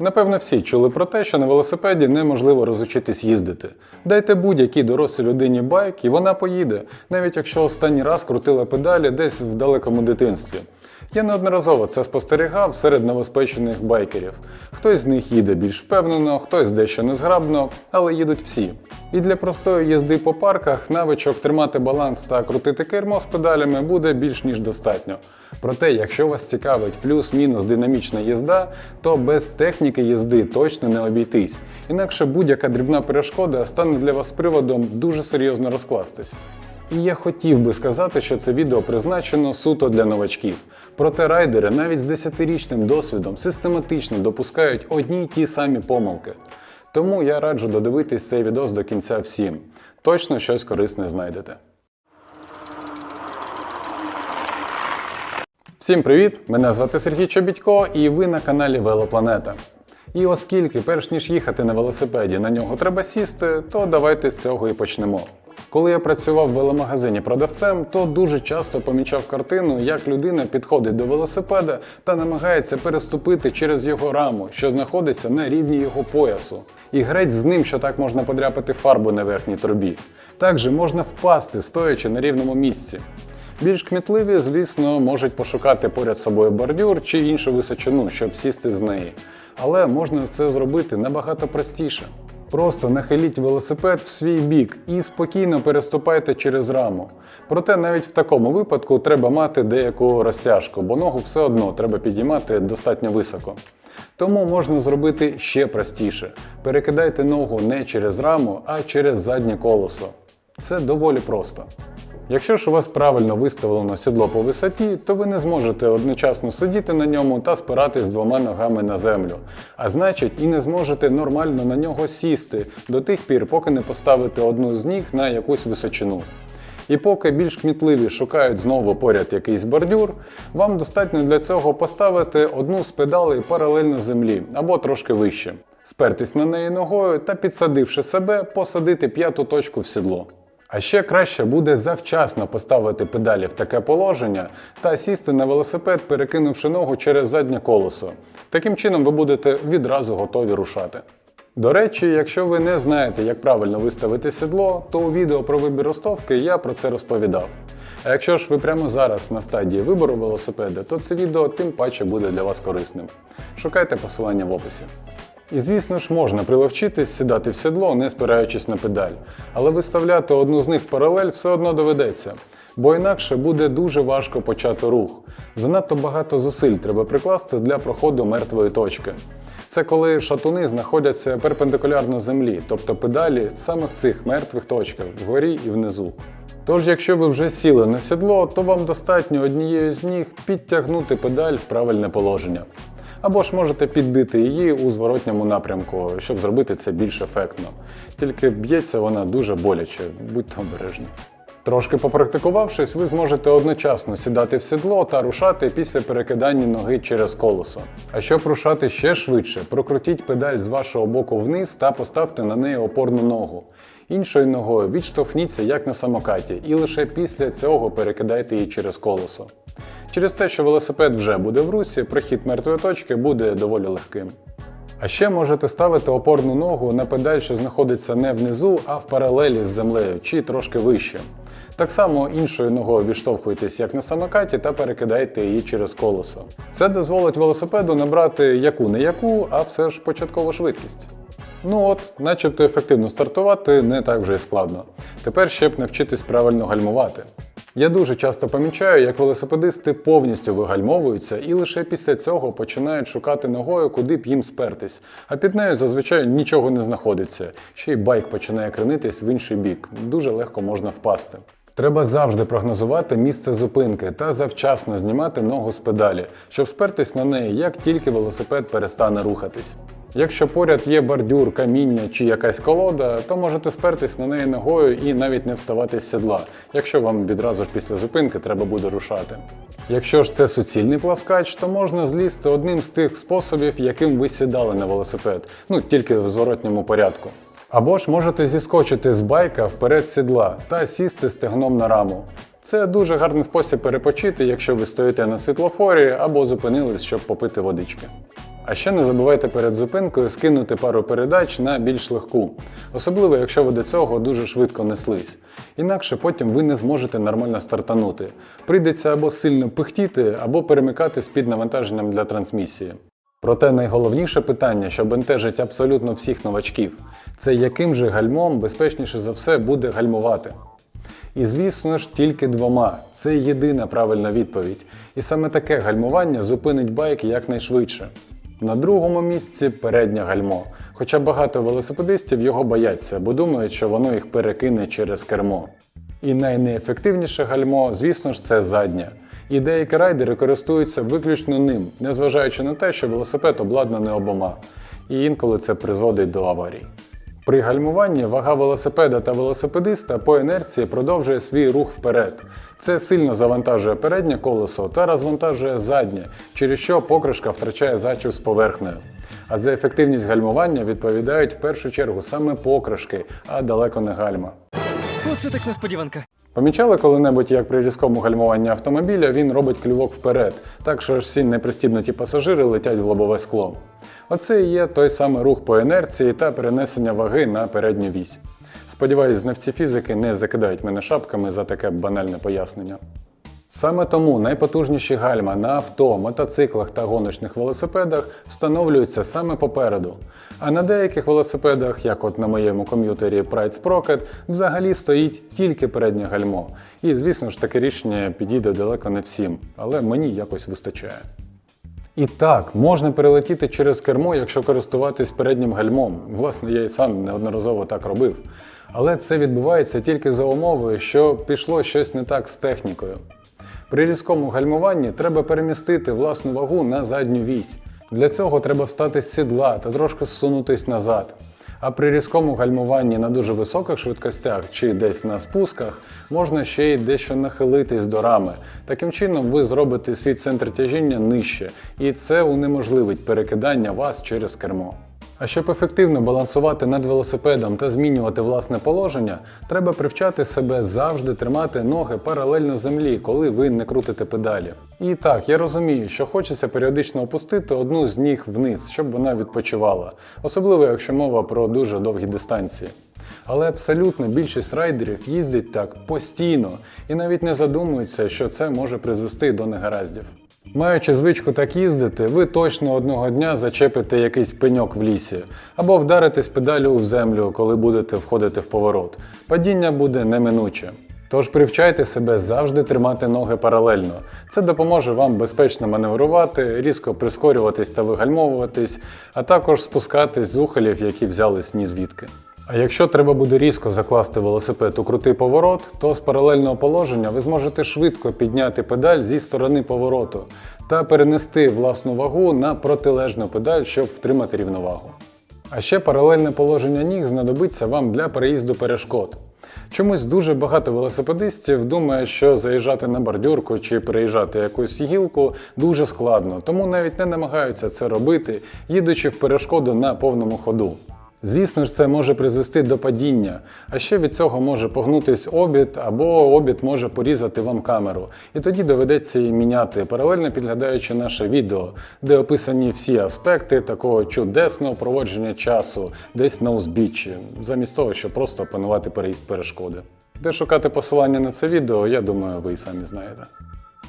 Напевно, всі чули про те, що на велосипеді неможливо розучитись їздити. Дайте будь-якій дорослій людині байк, і вона поїде, навіть якщо останній раз крутила педалі десь в далекому дитинстві. Я неодноразово це спостерігав серед новоспечених байкерів. Хтось з них їде більш впевнено, хтось дещо незграбно, але їдуть всі. І для простої їзди по парках навичок тримати баланс та крутити кермо з педалями буде більш ніж достатньо. Проте, якщо вас цікавить плюс-мінус динамічна їзда, то без техніки їзди точно не обійтись. Інакше будь-яка дрібна перешкода стане для вас приводом дуже серйозно розкластись. І я хотів би сказати, що це відео призначено суто для новачків. Проте райдери навіть з 10-річним досвідом систематично допускають одні й ті самі помилки. Тому я раджу додивитись цей відос до кінця всім. Точно щось корисне знайдете. Всім привіт! Мене звати Сергій Чобітько і ви на каналі Велопланета. І оскільки, перш ніж їхати на велосипеді, на нього треба сісти, то давайте з цього і почнемо. Коли я працював в веломагазині продавцем, то дуже часто помічав картину, як людина підходить до велосипеда та намагається переступити через його раму, що знаходиться на рівні його поясу. І грець з ним, що так можна подряпати фарбу на верхній трубі. Також можна впасти, стоячи на рівному місці. Більш кмітливі, звісно, можуть пошукати поряд собою бордюр чи іншу височину, щоб сісти з неї. Але можна це зробити набагато простіше. Просто нахиліть велосипед в свій бік і спокійно переступайте через раму. Проте навіть в такому випадку треба мати деяку розтяжку, бо ногу все одно треба підіймати достатньо високо. Тому можна зробити ще простіше. Перекидайте ногу не через раму, а через заднє колесо. Це доволі просто. Якщо ж у вас правильно виставлено сідло по висоті, то ви не зможете одночасно сидіти на ньому та спиратись двома ногами на землю. А значить, і не зможете нормально на нього сісти до тих пір, поки не поставите одну з ніг на якусь височину. І поки більш кмітливі шукають знову поряд якийсь бордюр, вам достатньо для цього поставити одну з педалей паралельно землі або трошки вище, спертись на неї ногою та підсадивши себе, посадити п'яту точку в сідло. А ще краще буде завчасно поставити педалі в таке положення та сісти на велосипед, перекинувши ногу через заднє колесо. Таким чином ви будете відразу готові рушати. До речі, якщо ви не знаєте, як правильно виставити сідло, то у відео про вибір ростовки я про це розповідав. А якщо ж ви прямо зараз на стадії вибору велосипеда, то це відео тим паче буде для вас корисним. Шукайте посилання в описі. І звісно ж можна приловчитись сідати в сідло, не спираючись на педаль, але виставляти одну з них в паралель все одно доведеться, бо інакше буде дуже важко почати рух. Занадто багато зусиль треба прикласти для проходу мертвої точки. Це коли шатуни знаходяться перпендикулярно землі, тобто педалі саме в цих мертвих точках вгорі і внизу. Тож, якщо ви вже сіли на сідло, то вам достатньо однією з ніг підтягнути педаль в правильне положення. Або ж можете підбити її у зворотньому напрямку, щоб зробити це більш ефектно. Тільки б'ється вона дуже боляче, будьте обережні. Трошки попрактикувавшись, ви зможете одночасно сідати в сідло та рушати після перекидання ноги через колесо. А щоб рушати ще швидше, прокрутіть педаль з вашого боку вниз та поставте на неї опорну ногу. Іншою ногою відштовхніться як на самокаті, і лише після цього перекидайте її через колесо. Через те, що велосипед вже буде в русі, прохід мертвої точки буде доволі легким. А ще можете ставити опорну ногу на педаль, що знаходиться не внизу, а в паралелі з землею чи трошки вище. Так само іншою ногою відштовхуйтесь як на самокаті та перекидайте її через колесо. Це дозволить велосипеду набрати яку не яку, а все ж початкову швидкість. Ну от, начебто ефективно стартувати не так вже і складно. Тепер ще б навчитись правильно гальмувати. Я дуже часто помічаю, як велосипедисти повністю вигальмовуються і лише після цього починають шукати ногою, куди б їм спертись. А під нею зазвичай нічого не знаходиться. Ще й байк починає кренитись в інший бік. Дуже легко можна впасти. Треба завжди прогнозувати місце зупинки та завчасно знімати ногу з педалі, щоб спертись на неї, як тільки велосипед перестане рухатись. Якщо поряд є бордюр, каміння чи якась колода, то можете спертись на неї ногою і навіть не вставати з сідла, якщо вам відразу ж після зупинки треба буде рушати. Якщо ж це суцільний пласкач, то можна злізти одним з тих способів, яким ви сідали на велосипед, ну тільки в зворотньому порядку. Або ж можете зіскочити з байка вперед сідла та сісти стегном на раму. Це дуже гарний спосіб перепочити, якщо ви стоїте на світлофорі або зупинились, щоб попити водички. А ще не забувайте перед зупинкою скинути пару передач на більш легку, особливо якщо ви до цього дуже швидко неслись. Інакше потім ви не зможете нормально стартанути. Прийдеться або сильно пихтіти, або перемикати з під навантаженням для трансмісії. Проте найголовніше питання, що бентежить абсолютно всіх новачків, це яким же гальмом безпечніше за все буде гальмувати. І звісно ж, тільки двома. Це єдина правильна відповідь. І саме таке гальмування зупинить байк якнайшвидше. На другому місці переднє гальмо. Хоча багато велосипедистів його бояться, бо думають, що воно їх перекине через кермо. І найнеефективніше гальмо, звісно ж, це заднє. І деякі райдери користуються виключно ним, незважаючи на те, що велосипед обладнаний обома. І інколи це призводить до аварій. При гальмуванні вага велосипеда та велосипедиста по інерції продовжує свій рух вперед. Це сильно завантажує переднє колесо та розвантажує заднє, через що покришка втрачає зачіп з поверхнею. А за ефективність гальмування відповідають в першу чергу саме покришки, а далеко не гальма. Оце так несподіванка. Помічали коли-небудь, як при різкому гальмуванні автомобіля він робить клювок вперед, так що ж всі непристібнуті пасажири летять в лобове скло. Оце і є той самий рух по інерції та перенесення ваги на передню вісь. Сподіваюсь, знавці фізики не закидають мене шапками за таке банальне пояснення. Саме тому найпотужніші гальма на авто, мотоциклах та гоночних велосипедах встановлюються саме попереду. А на деяких велосипедах, як от на моєму комп'ютері Pride Sprocket, взагалі стоїть тільки переднє гальмо. І звісно ж таке рішення підійде далеко не всім, але мені якось вистачає. І так, можна перелетіти через кермо, якщо користуватись переднім гальмом. Власне, я і сам неодноразово так робив. Але це відбувається тільки за умовою, що пішло щось не так з технікою. При різкому гальмуванні треба перемістити власну вагу на задню вісь. Для цього треба встати з сідла та трошки зсунутись назад. А при різкому гальмуванні на дуже високих швидкостях чи десь на спусках можна ще й дещо нахилитись до рами. Таким чином ви зробите свій центр тяжіння нижче, і це унеможливить перекидання вас через кермо. А щоб ефективно балансувати над велосипедом та змінювати власне положення, треба привчати себе завжди тримати ноги паралельно землі, коли ви не крутите педалі. І так, я розумію, що хочеться періодично опустити одну з ніг вниз, щоб вона відпочивала, особливо якщо мова про дуже довгі дистанції. Але абсолютно більшість райдерів їздять так постійно і навіть не задумуються, що це може призвести до негараздів. Маючи звичку так їздити, ви точно одного дня зачепите якийсь пеньок в лісі або вдаритесь педалю в землю, коли будете входити в поворот. Падіння буде неминуче. Тож привчайте себе завжди тримати ноги паралельно. Це допоможе вам безпечно маневрувати, різко прискорюватись та вигальмовуватись, а також спускатись з ухилів, які взялись ні звідки. А якщо треба буде різко закласти велосипед у крутий поворот, то з паралельного положення ви зможете швидко підняти педаль зі сторони повороту та перенести власну вагу на протилежну педаль, щоб втримати рівновагу. А ще паралельне положення ніг знадобиться вам для переїзду перешкод. Чомусь дуже багато велосипедистів думає, що заїжджати на бордюрку чи переїжджати якусь гілку дуже складно, тому навіть не намагаються це робити, їдучи в перешкоду на повному ходу. Звісно ж, це може призвести до падіння, а ще від цього може погнутись обід або обід може порізати вам камеру. І тоді доведеться її міняти, паралельно підглядаючи наше відео, де описані всі аспекти такого чудесного проводження часу, десь на узбіччі, замість того, щоб просто опанувати переїзд перешкоди. Де шукати посилання на це відео, я думаю, ви і самі знаєте.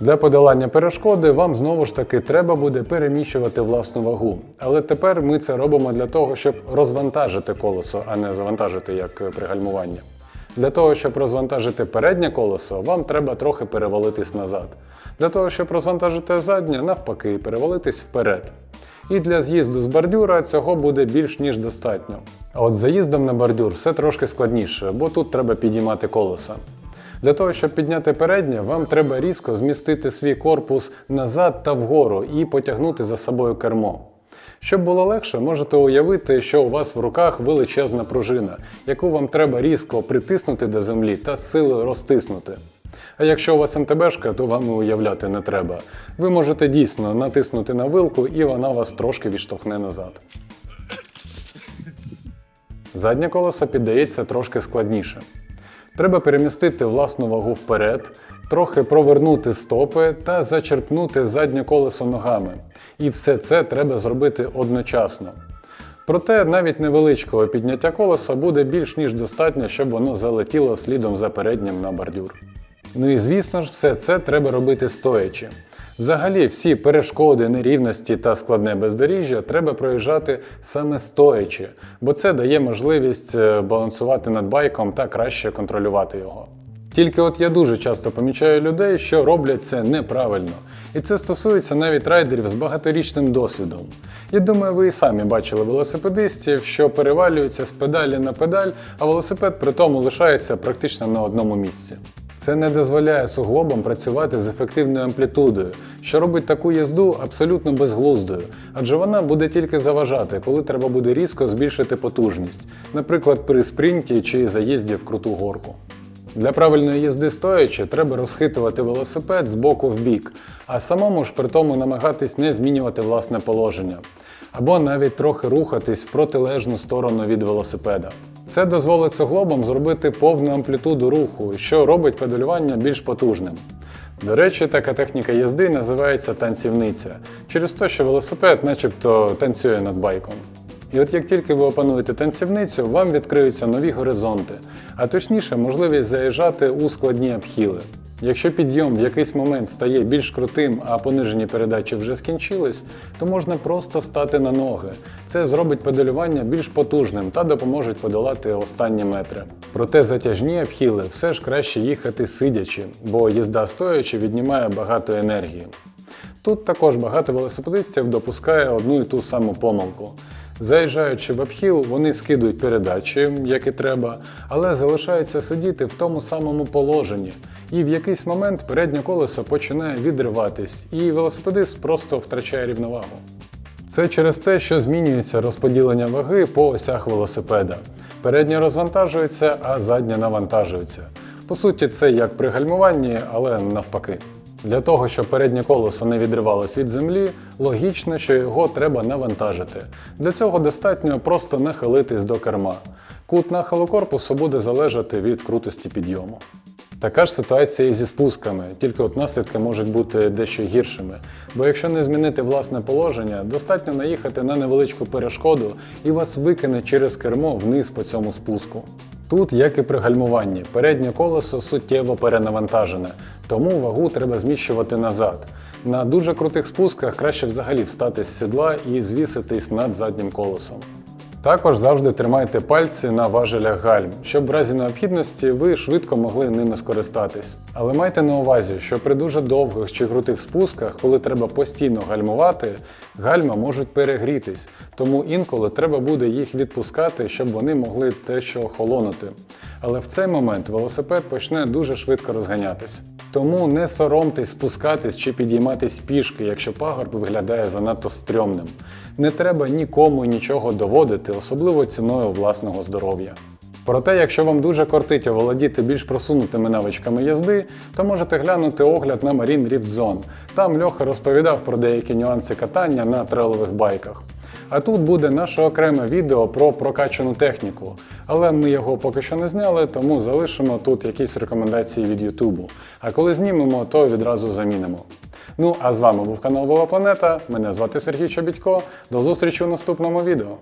Для подолання перешкоди вам знову ж таки треба буде переміщувати власну вагу. Але тепер ми це робимо для того, щоб розвантажити колесо, а не завантажити як при гальмуванні. Для того, щоб розвантажити переднє колесо, вам треба трохи перевалитись назад. Для того, щоб розвантажити заднє, навпаки, перевалитись вперед. І для з'їзду з бордюра цього буде більш ніж достатньо. А от заїздом на бордюр все трошки складніше, бо тут треба підіймати колеса. Для того, щоб підняти переднє, вам треба різко змістити свій корпус назад та вгору і потягнути за собою кермо. Щоб було легше, можете уявити, що у вас в руках величезна пружина, яку вам треба різко притиснути до землі та з силою розтиснути. А якщо у вас МТБшка, то вам і уявляти не треба. Ви можете дійсно натиснути на вилку і вона вас трошки відштовхне назад. Заднє колесо піддається трошки складніше. Треба перемістити власну вагу вперед, трохи провернути стопи та зачерпнути заднє колесо ногами. І все це треба зробити одночасно. Проте навіть невеличкого підняття колеса буде більш ніж достатньо, щоб воно залетіло слідом за переднім на бордюр. Ну і звісно ж, все це треба робити стоячи. Взагалі, всі перешкоди, нерівності та складне бездоріжжя треба проїжджати саме стоячи, бо це дає можливість е, балансувати над байком та краще контролювати його. Тільки от я дуже часто помічаю людей, що роблять це неправильно. І це стосується навіть райдерів з багаторічним досвідом. Я думаю, ви і самі бачили велосипедистів, що перевалюються з педалі на педаль, а велосипед при тому лишається практично на одному місці. Це не дозволяє суглобам працювати з ефективною амплітудою, що робить таку їзду абсолютно безглуздою, адже вона буде тільки заважати, коли треба буде різко збільшити потужність, наприклад, при спринті чи заїзді в круту горку. Для правильної їзди стоячи треба розхитувати велосипед з боку в бік, а самому ж при тому намагатись не змінювати власне положення, або навіть трохи рухатись в протилежну сторону від велосипеда. Це дозволить суглобам зробити повну амплітуду руху, що робить педалювання більш потужним. До речі, така техніка їзди називається танцівниця, через те, що велосипед начебто танцює над байком. І от як тільки ви опануєте танцівницю, вам відкриються нові горизонти, а точніше можливість заїжджати у складні обхіли. Якщо підйом в якийсь момент стає більш крутим, а понижені передачі вже скінчились, то можна просто стати на ноги. Це зробить педалювання більш потужним та допоможе подолати останні метри. Проте затяжні обхіли все ж краще їхати сидячи, бо їзда стоячи віднімає багато енергії. Тут також багато велосипедистів допускає одну і ту саму помилку. Заїжджаючи в обхіл, вони скидують передачі, як і треба, але залишаються сидіти в тому самому положенні. І в якийсь момент переднє колесо починає відриватись, і велосипедист просто втрачає рівновагу. Це через те, що змінюється розподілення ваги по осях велосипеда. Передня розвантажується, а задня навантажується. По суті, це як при гальмуванні, але навпаки. Для того, щоб переднє колесо не відривалось від землі, логічно, що його треба навантажити. Для цього достатньо просто нахилитись до керма. Кут нахилу корпусу буде залежати від крутості підйому. Така ж ситуація і зі спусками, тільки от наслідки можуть бути дещо гіршими. Бо якщо не змінити власне положення, достатньо наїхати на невеличку перешкоду і вас викине через кермо вниз по цьому спуску. Тут, як і при гальмуванні, переднє колесо суттєво перенавантажене, тому вагу треба зміщувати назад. На дуже крутих спусках краще взагалі встати з сідла і звіситись над заднім колесом. Також завжди тримайте пальці на важелях гальм, щоб в разі необхідності ви швидко могли ними скористатись. Але майте на увазі, що при дуже довгих чи крутих спусках, коли треба постійно гальмувати, гальма можуть перегрітись, тому інколи треба буде їх відпускати, щоб вони могли дещо охолонути. Але в цей момент велосипед почне дуже швидко розганятись. Тому не соромтесь спускатись чи підійматись пішки, якщо пагорб виглядає занадто стрьомним. Не треба нікому нічого доводити, особливо ціною власного здоров'я. Проте, якщо вам дуже кортить оволодіти більш просунутими навичками їзди, то можете глянути огляд на Marine Rift Zone. Там Льоха розповідав про деякі нюанси катання на трейлових байках. А тут буде наше окреме відео про прокачану техніку, але ми його поки що не зняли, тому залишимо тут якісь рекомендації від Ютубу. А коли знімемо, то відразу замінимо. Ну а з вами був канал Вова Планета. Мене звати Сергій Чобітько. До зустрічі у наступному відео.